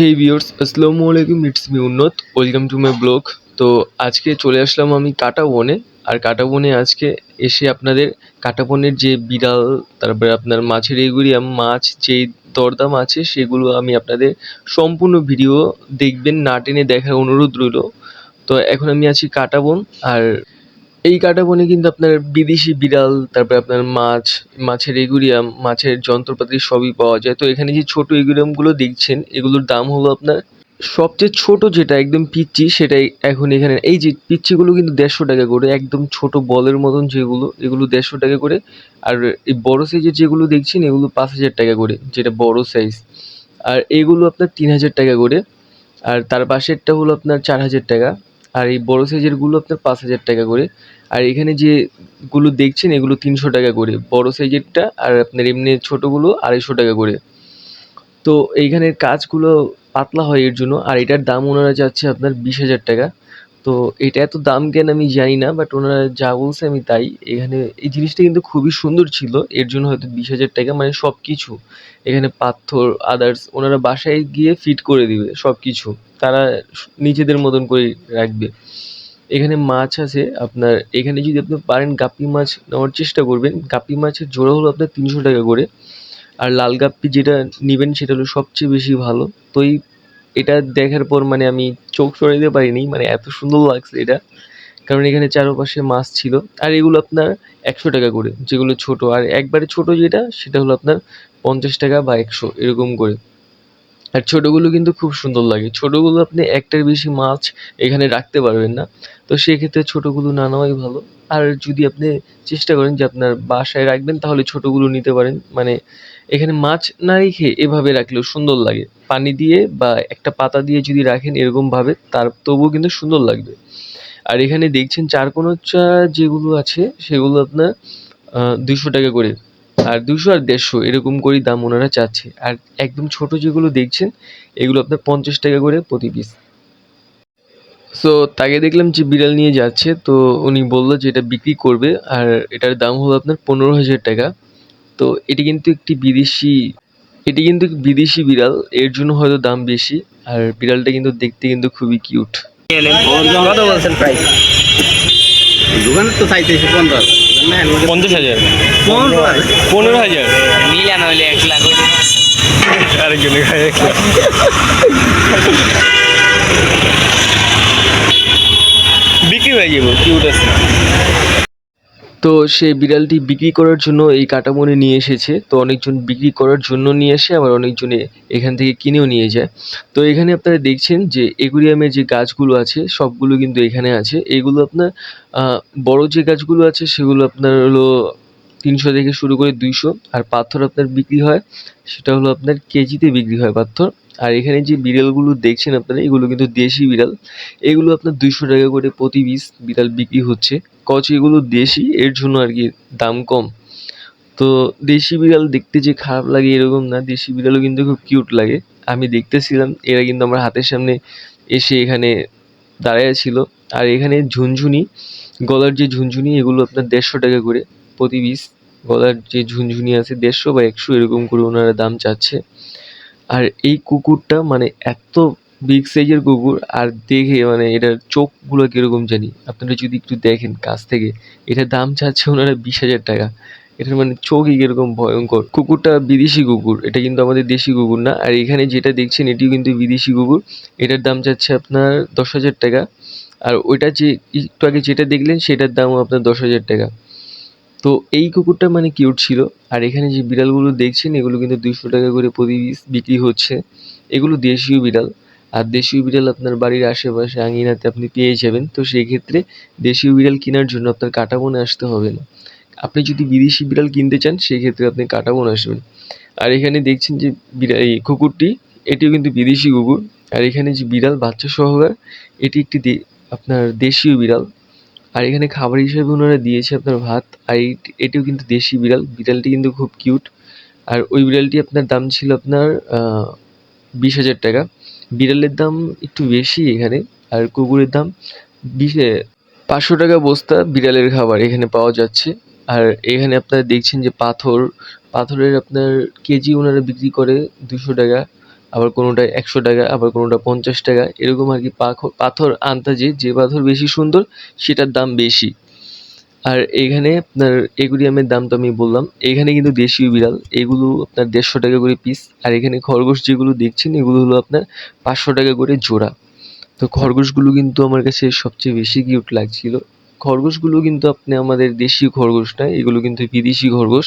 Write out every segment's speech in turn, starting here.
হেই viewers আসসালামু আলাইকুম it's me Unnoto welcome to my blog তো আজকে চলে আসলাম আমি কাটা বনে। আর কাটা বনে আজকে এসে আপনাদের কাটা বনের যে বিড়াল, তারপরে আপনার মাছের এগুরিয়াম মাছ, যেই দরদাম আছে, সেগুলো আমি আপনাদের সম্পূর্ণ ভিডিও দেখবেন, না টেনে দেখার অনুরোধ রইল। তো এখন আমি আছি কাটা বন। আর এই কাটা বনে কিন্তু আপনার বিদেশি বিড়াল, তারপরে আপনার মাছ, মাছের এগুরিয়াম, মাছের যন্ত্রপাতি সবই পাওয়া যায়। তো এখানে যে ছোট এগুরিয়ামগুলো দেখছেন, এগুলোর দাম হলো আপনার সবচেয়ে ছোট যেটা একদম পিচ্চি, সেটাই এখন এখানে। এই যে পিচ্চিগুলো কিন্তু দেড়শো টাকা করে, একদম ছোট বলের মতন যেগুলো, এগুলো দেড়শো টাকা করে। আর এই বড় সাইজের যেগুলো দেখছেন, এগুলো পাঁচ হাজার টাকা করে, যেটা বড় সাইজ আর এগুলো আপনার তিন হাজার টাকা করে। আর তার পাশেরটা হলো আপনার চার হাজার টাকা। আর এই বড় সাইজেরগুলো আপনার পাঁচ হাজার টাকা করে। আর এখানে যেগুলো দেখছেন, এগুলো তিনশো টাকা করে। বড় সাইজেরটা আর আপনার এমনি ছোটোগুলো আড়াইশো টাকা করে। তো এইখানের কাজগুলো পাতলা হয় এর জন্য। আর এটার দাম ওনারা যাচ্ছে আপনার বিশ হাজার টাকা। তো এটা এত দাম কেন আমি জানি না বাট ওনারা যা বলছে আমি তাই। এখানে এই জিনিসটা কিন্তু খুবই সুন্দর ছিল। এর জন্য হয়তো বিশ হাজার টাকা মানে সব কিছু এখানে পাথর আদার্স ওনারা বাসায় গিয়ে ফিট করে দিবে সব কিছু তারা নিজেদের মতন করে রাখবে। এখানে মাছ আছে, আপনার এখানে যদি আপনি পারেন গাপ্পি মাছ নেওয়ার চেষ্টা করবেন। গাপ্পি মাছের জোড়া হলো আপনার তিনশো টাকা করে। আর লাল গাপ্পি যেটা নেবেন সেটা হলো সবচেয়ে বেশি ভালো। তো এই, এটা দেখার পর মানে আমি চোখ সরাইতে পারিনি মানে এত সুন্দর লাগছে এটা। কারণ এখানে চারপাশে মাছ ছিল। আর এগুলো আপনার একশো টাকা করে, যেগুলো ছোট। আর একবারে ছোট যেটা, সেটা হলো আপনার পঞ্চাশ টাকা বা একশো, এরকম করে। আর ছোটোগুলো কিন্তু খুব সুন্দর লাগে। ছোটোগুলো আপনি একটার বেশি মাছ এখানে রাখতে পারবেন না। তো সেক্ষেত্রে ছোটোগুলো না নেওয়াই ভালো। আর যদি আপনি চেষ্টা করেন যে আপনার বাসায় রাখবেন, তাহলে ছোটোগুলো নিতে পারেন। মানে এখানে মাছ না রেখে এভাবে রাখলেও সুন্দর লাগে। পানি দিয়ে বা একটা পাতা দিয়ে যদি রাখেন এরকমভাবে, তার তবুও কিন্তু সুন্দর লাগবে। আর এখানে দেখছেন চারকোনোচ্চা যেগুলো আছে, সেগুলো আপনার দুশো টাকা করে। আর দুশো আর দেড়শো এরকম করেই দাম ওনারা চাচ্ছে। আর একদম ছোট যেগুলো দেখছেন এগুলো আপনার পঞ্চাশ টাকা করে প্রতি পিস সো তাকে দেখলাম যে বিড়াল নিয়ে যাচ্ছে তো উনি বলল যে এটা বিক্রি করবে আর এটার দাম হলো আপনার পনেরো হাজার টাকা। তো এটি কিন্তু একটি বিদেশি এটি কিন্তু বিদেশি বিড়াল এর জন্য হয়তো দাম বেশি আর বিড়ালটা কিন্তু দেখতে কিন্তু খুবই কিউট দোকানে তো চাইতেছি পনেরো পঞ্চাশ হাজার। পনেরো হাজার। মিলানো হইলে এক লাখ। আরেকজনের বিক্রি হয়ে যাব কিউট আছে। তো সে বিড়ালটি বিক্রি করার জন্য এই কাটামনে নিয়ে এসেছে। তো অনেকজন বিক্রি করার জন্য নিয়ে আসে, আবার অনেকজন এখান থেকে কিনেও নিয়ে যায়। তো এখানে আপনারা দেখছেন যে একুরিয়ামের যে গাছগুলো আছে, সবগুলো কিন্তু এখানে আছে। এগুলো আপনার বড় যে গাছগুলো আছে, সেগুলো আপনার হলো তিনশো থেকে শুরু করে দুইশো। আর পাথর আপনার বিক্রি হয়, সেটা হলো আপনার কেজিতে বিক্রি হয় পাথর। আর এখানে যে বিড়ালগুলো দেখছেন আপনারা, এগুলো কিন্তু দেশি বিড়াল। এগুলো আপনার দুইশো টাকা করে প্রতি পিস বিড়াল বিক্রি হচ্ছে। কচ এগুলো দেশি, এর জন্য আর কি দাম কম। তো দেশি বিড়াল দেখতে যে খারাপ লাগে এরকম না, দেশি বিড়ালও কিন্তু খুব কিউট লাগে। আমি দেখতেছিলাম, এরা কিন্তু আমার হাতের সামনে এসে এখানে দাঁড়ায় ছিল। আর এখানে ঝুনঝুনি, গলার যে ঝুনঝুনি, এগুলো আপনার দেড়শো টাকা করে প্রতি পিস। গলার যে ঝুনঝুনি আছে, দেড়শো বা একশো এরকম করে ওনারা দাম চাচ্ছে। আর এই কুকুরটা মানে এত বিগ সাইজের কুকুর, আর দেখে মানে এটার চোখগুলো কীরকম জানি। আপনারা যদি একটু দেখেন কাছ থেকে, এটার দাম চাচ্ছে ওনারা বিশ হাজার টাকা। এটার মানে চোখই কীরকম ভয়ঙ্কর। কুকুরটা বিদেশি কুকুর, এটা কিন্তু আমাদের দেশি কুকুর না। আর এখানে যেটা দেখছেন, এটিও কিন্তু বিদেশি কুকুর। এটার দাম চাচ্ছে আপনার দশ হাজার টাকা। আর ওইটা যে, একটু আগে যেটা দেখলেন, সেটার দামও আপনার দশ হাজার টাকা। তো এই কুকুরটা মানে কিউট ছিল। আর এখানে যে বিড়ালগুলো দেখছেন, এগুলো কিন্তু দুশো টাকা করে প্রতি বিক্রি হচ্ছে। এগুলো দেশীয় বিড়াল। আর দেশীয় বিড়াল আপনার বাড়ির আশেপাশে আঙিনাতে আপনি পেয়ে যাবেন। তো সেই ক্ষেত্রে দেশীয় বিড়াল কেনার জন্য আপনার কাটাবনে আসতে হবে না। আপনি যদি বিদেশি বিড়াল কিনতে চান সেই ক্ষেত্রে আপনি কাটাবন আসবেন। আর এখানে দেখছেন যে বিড়াল এই কুকুরটি, এটিও কিন্তু বিদেশি কুকুর। আর এখানে যে বিড়াল, বাচ্চা সহকার, এটি একটি আপনার দেশীয় বিড়াল। আর এখানে খাবার হিসেবে ওনারা দিয়েছে আপনার ভাত, আর এটিও কিন্তু দেশি বিড়াল, বিড়ালটি কিন্তু খুব কিউট। আর ওই বিড়ালটি আপনার দাম ছিল আপনার বিশ হাজার টাকা। বিড়ালের দাম একটু বেশি এখানে, আর কুকুরের দাম বিশে পাঁচশো টাকা বস্তা বিড়ালের খাবার এখানে পাওয়া যাচ্ছে। আর এখানে আপনারা দেখছেন যে পাথর, পাথরের আপনার কেজি ওনারা বিক্রি করে দুশো টাকা। আবার কোনোটা একশো টাকা, আবার কোনোটা পঞ্চাশ টাকা, এরকম আর কি পাথর আন্দাজে যে পাথর বেশি সুন্দর, সেটার দাম বেশি। আর এখানে আপনার একুরিয়ামের দাম তো আমি বললাম, এখানে কিন্তু দেশীয় বিড়াল, এগুলো আপনার দেড়শো টাকা করে পিস আর এখানে খরগোশ যেগুলো দেখছেন, এগুলো হলো আপনার পাঁচশো টাকা করে জোড়া। তো খরগোশগুলো কিন্তু আমার কাছে সবচেয়ে বেশি কিউট লাগছিল। খরগোশগুলো কিন্তু আপনি আমাদের দেশীয় খরগোশ নয় এগুলো কিন্তু বিদেশি খরগোশ।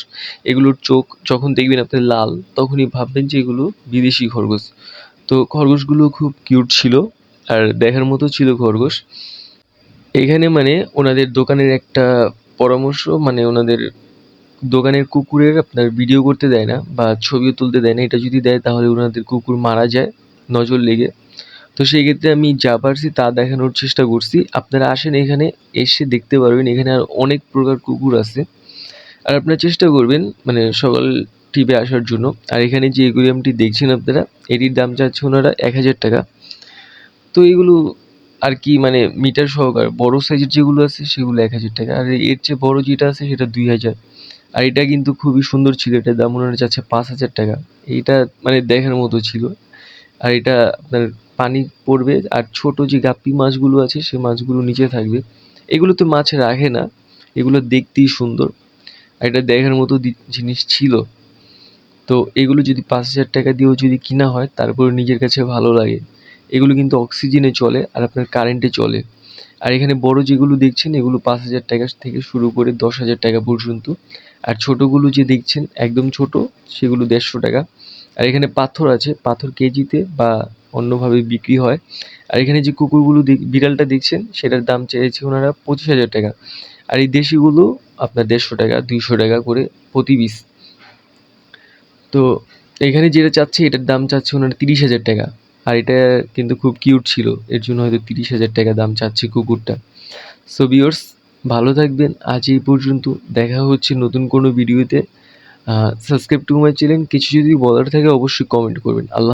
এগুলোর চোখ যখন দেখবেন আপনি লাল, তখনই ভাববেন যে এগুলো বিদেশি খরগোশ। তো খরগোশগুলো খুব কিউট ছিল আর দেখার মতো ছিল খরগোশ। এখানে মানে ওনাদের দোকানের একটা পরামর্শ মানে ওনাদের দোকানের কুকুরের আপনার ভিডিও করতে দেয় না বা ছবিও তুলতে দেয় না। এটা যদি দেয় তাহলে ওনাদের কুকুর মারা যায়, নজর লেগে। তো সেই ক্ষেত্রে আমি যা পারছি তা দেখানোর চেষ্টা করছি। আপনারা আসেন এখানে, এসে দেখতে পারবেন এখানে আর অনেক প্রকার কুকুর আছে। আর আপনারা চেষ্টা করবেন মানে সকাল টিপে আসার জন্য। আর এখানে যে একুরিয়ামটি দেখছেন আপনারা, এটির দাম চাচ্ছে ওনারা এক হাজার টাকা। তো এগুলো আর কি মানে মিটার সহকার, বড় সাইজের যেগুলো আছে সেগুলো এক হাজার টাকা। আর এর চেয়ে বড় যেটা আছে সেটা দুই হাজার। আর এটা কিন্তু খুবই সুন্দর ছিল এটার দাম ওনারা চাচ্ছে পাঁচ হাজার টাকা। এটা মানে দেখার মতো ছিল। আর এটা আপনার পানি পড়বে আর ছোট যে গাপ্পি মাছগুলো আছে সে মাছগুলো নিচে থাকবে। এগুলো তো মাছ রাখে না, এগুলো দেখতেই সুন্দর। আর এটা দেখার মতো জিনিস ছিল। তো এগুলো যদি পাঁচ হাজার টাকা দিয়েও যদি কিনা হয় তারপরে নিজের কাছে ভালো লাগে। এগুলো কিন্তু অক্সিজেনে চলে আর আপনার কারেন্টে চলে। আর এখানে বড় যেগুলো দেখছেন, এগুলো পাঁচ হাজার টাকা থেকে শুরু করে দশ হাজার টাকা পর্যন্ত। আর ছোটোগুলো যে দেখছেন, একদম ছোট, সেগুলো দেড়শো টাকা। আর এখানে পাথর আছে, পাথর কেজিতে বা অন্যভাবে বিক্রি হয়। আর এখানে যে কুকুরগুলো বিড়ালটা দেখছেন, সেটার দাম চেয়েছে ওনারা পঁচিশ হাজার টাকা। আর এই দেশিগুলো আপনার দেড়শো টাকা, দুইশো টাকা করে প্রতি পিস। তো এখানে যেটা চাচ্ছে, এটার দাম চাচ্ছে ওনারা তিরিশ হাজার টাকা। আর এটা কিন্তু খুব কিউট ছিল, এর জন্য হয়তো তিরিশ হাজার টাকা দাম চাচ্ছে কুকুরটা। সো বিয়র্স ভালো থাকবেন। আজ এই পর্যন্ত দেখা হচ্ছে নতুন কোনো ভিডিওতে। সাবস্ক্রাইব টু মাই চ্যানেল কিছু যদি বলার থাকে, অবশ্যই কমেন্ট করবেন। আল্লাহ